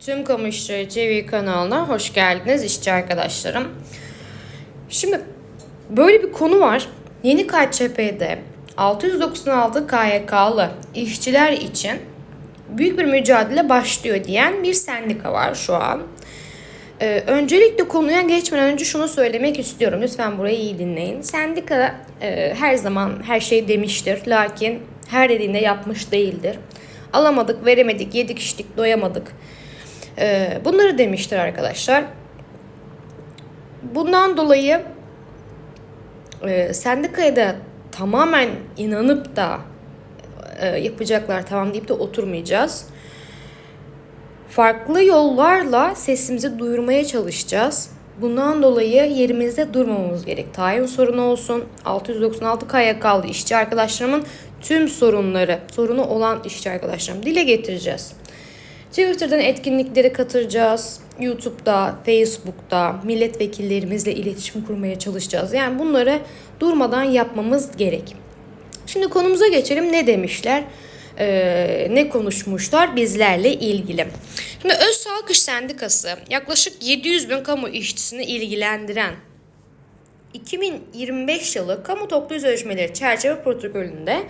Tüm Kamu İşleri TV kanalına hoş geldiniz işçi arkadaşlarım. Şimdi böyle bir konu var. Yeni KÇP'de 696 KYK'lı işçiler için büyük bir mücadele başlıyor diyen bir sendika var şu an. Ee, öncelikle konuya geçmeden önce şunu söylemek istiyorum. Lütfen burayı iyi dinleyin. Sendika e, her zaman her şey demiştir. Lakin her dediğinde yapmış değildir. Alamadık, veremedik, yedik, içtik, doyamadık. Ee, bunları demiştir arkadaşlar. Bundan dolayı e, sendikaya da tamamen inanıp da e, yapacaklar tamam deyip de oturmayacağız. Farklı yollarla sesimizi duyurmaya çalışacağız. Bundan dolayı yerimizde durmamamız gerek. Tayin sorunu olsun, 696 KYK'lı işçi arkadaşlarımın tüm sorunları, sorunu olan işçi arkadaşlarım dile getireceğiz. Twitter'dan etkinliklere katılacağız. YouTube'da, Facebook'ta milletvekillerimizle iletişim kurmaya çalışacağız. Yani bunları durmadan yapmamız gerek. Şimdi konumuza geçelim. Ne demişler? Ee, ne konuşmuşlar bizlerle ilgili. Şimdi Öz Sağlık İş Sendikası yaklaşık 700 bin kamu işçisini ilgilendiren 2025 yılı kamu toplu sözleşmeleri çerçeve protokolünde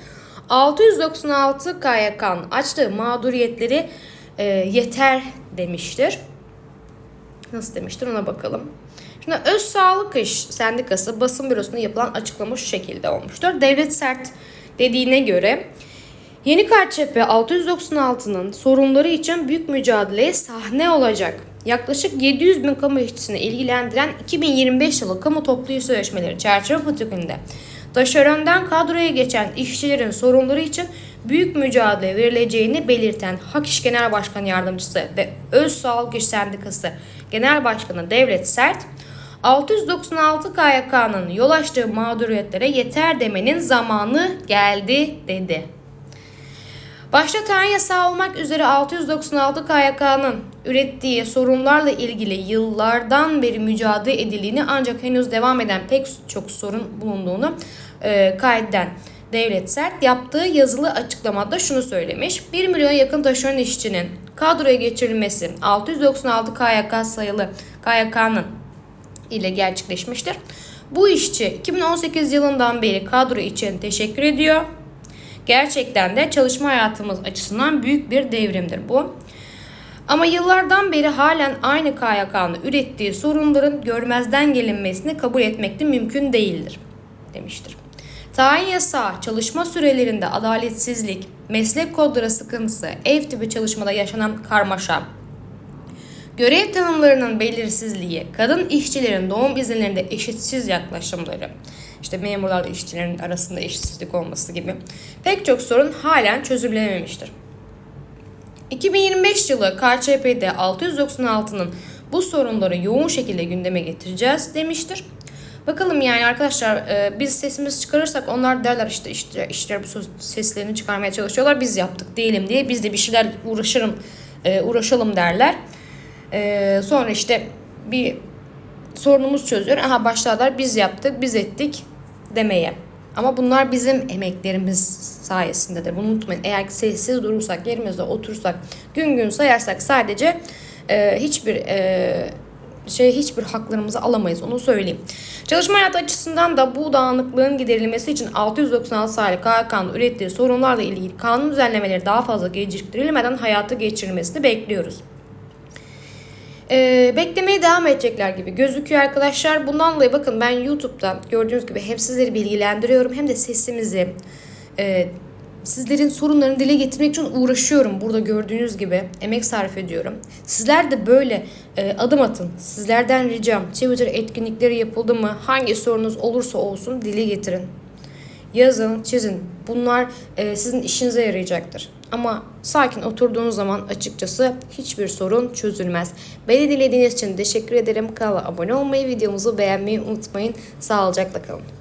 696 KYK'nın açtığı mağduriyetleri e, yeter demiştir. Nasıl demiştir ona bakalım. Şimdi Öz Sağlık İş Sendikası basın bürosunda yapılan açıklama şu şekilde olmuştur. Devlet sert dediğine göre Yeni KÇP 696'nın sorunları için büyük mücadeleye sahne olacak. Yaklaşık 700 bin kamu işçisini ilgilendiren 2025 yılı kamu toplu sözleşmeleri çerçeve protokolünde taşerondan kadroya geçen işçilerin sorunları için büyük mücadele verileceğini belirten Hak İş Genel Başkan Yardımcısı ve Öz Sağlık İş Sendikası Genel Başkanı Devlet Sert, 696 KYK'nın yol açtığı mağduriyetlere yeter demenin zamanı geldi dedi. Başta tayin yasağı olmak üzere 696 KYK'nın ürettiği sorunlarla ilgili yıllardan beri mücadele edildiğini ancak henüz devam eden pek çok sorun bulunduğunu e, kaydeden Devlet Sert yaptığı yazılı açıklamada şunu söylemiş. 1 milyon yakın taşeron işçinin kadroya geçirilmesi 696 KYK sayılı KYK'nın ile gerçekleşmiştir. Bu işçi 2018 yılından beri kadro için teşekkür ediyor. Gerçekten de çalışma hayatımız açısından büyük bir devrimdir bu. Ama yıllardan beri halen aynı KYK'nın ürettiği sorunların görmezden gelinmesini kabul etmek de mümkün değildir demiştir. Tayin yasağı, çalışma sürelerinde adaletsizlik, meslek kodları sıkıntısı, ev tipi çalışmada yaşanan karmaşa, görev tanımlarının belirsizliği, kadın işçilerin doğum izinlerinde eşitsiz yaklaşımları, işte memurlarla işçilerin arasında eşitsizlik olması gibi pek çok sorun halen çözümlenememiştir. 2025 yılı KÇP'de 696'nın bu sorunları yoğun şekilde gündeme getireceğiz demiştir. Bakalım yani arkadaşlar e, biz sesimizi çıkarırsak onlar derler işte işte işçiler bu seslerini çıkarmaya çalışıyorlar biz yaptık değilim diye biz de bir şeyler uğraşırım e, uğraşalım derler. E, sonra işte bir sorunumuz çözüyor. Aha başlarlar biz yaptık biz ettik demeye. Ama bunlar bizim emeklerimiz sayesindedir. Bunu unutmayın. Eğer sessiz durursak, yerimizde otursak, gün gün sayarsak sadece e, hiçbir e, şey hiçbir haklarımızı alamayız. Onu söyleyeyim. Çalışma hayatı açısından da bu dağınıklığın giderilmesi için 696 sayılı KHK'nın ürettiği sorunlarla ilgili kanun düzenlemeleri daha fazla geciktirilmeden hayata geçirilmesini bekliyoruz. Ee, beklemeye devam edecekler gibi gözüküyor arkadaşlar. Bundan dolayı bakın ben YouTube'da gördüğünüz gibi hem sizleri bilgilendiriyorum hem de sesimizi e, sizlerin sorunlarını dile getirmek için uğraşıyorum. Burada gördüğünüz gibi emek sarf ediyorum. Sizler de böyle e, adım atın. Sizlerden ricam Twitter etkinlikleri yapıldı mı? Hangi sorunuz olursa olsun dile getirin. Yazın, çizin. Bunlar e, sizin işinize yarayacaktır. Ama sakin oturduğunuz zaman açıkçası hiçbir sorun çözülmez. Beni dinlediğiniz için teşekkür ederim. Kanala abone olmayı, videomuzu beğenmeyi unutmayın. Sağlıcakla kalın.